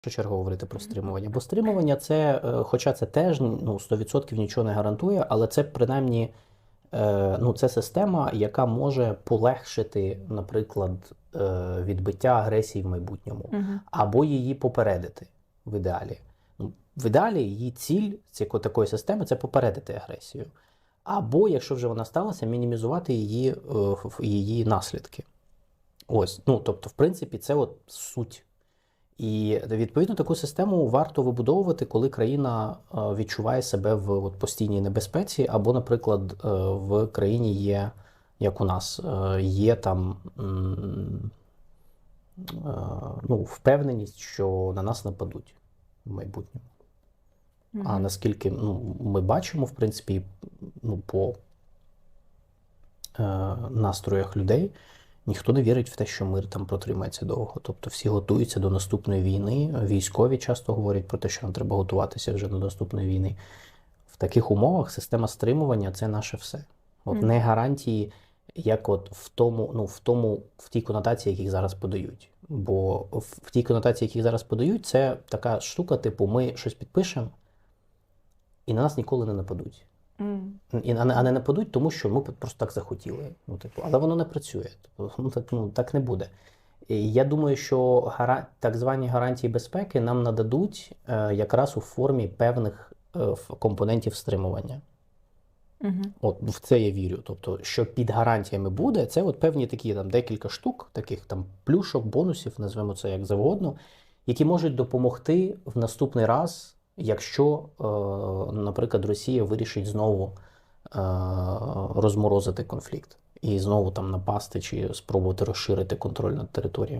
першу чергу говорити про стримування. Бо стримування це, е, хоча це теж ну, 100% нічого не гарантує, але це принаймні е, ну, це система, яка може полегшити, наприклад, е, відбиття агресії в майбутньому, Угу. або її попередити в ідеалі. Ну, в ідеалі її ціль такої системи це попередити агресію. Або, якщо вже вона сталася, мінімізувати її, її наслідки. Ось, ну тобто, в принципі, це от суть. І відповідно таку систему варто вибудовувати, коли країна е, відчуває себе в от, постійній небезпеці, або, наприклад, е, в країні є, як у нас, е, є там ну, впевненість, що на нас нападуть в майбутньому. А наскільки ну, ми бачимо, в принципі, ну, по е, настроях людей, ніхто не вірить в те, що мир там протримається довго. Тобто всі готуються до наступної війни. Військові часто говорять про те, що нам треба готуватися вже до наступної війни. В таких умовах система стримування це наше все. От Мгм. не гарантії, як от в тому, ну, в тому, в тій конотації, яких зараз подають. Бо в, в тій конотації, яких зараз подають, це така штука, типу, ми щось підпишемо, і на нас ніколи не нападуть. І, а, не, а не нападуть, тому що ми просто так захотіли. Ну, типу, але воно не працює. Тобто, ну, так, ну, так не буде. І я думаю, що гара... так звані гарантії безпеки нам нададуть е, якраз у формі певних е, компонентів стримування. Мгм. От в це я вірю. Тобто, що під гарантіями буде, це от певні такі там декілька штук, таких там плюшок, бонусів, назвемо це як завгодно, які можуть допомогти в наступний раз, якщо, е, наприклад, Росія вирішить знову е, розморозити конфлікт і знову там напасти чи спробувати розширити контроль над територіями.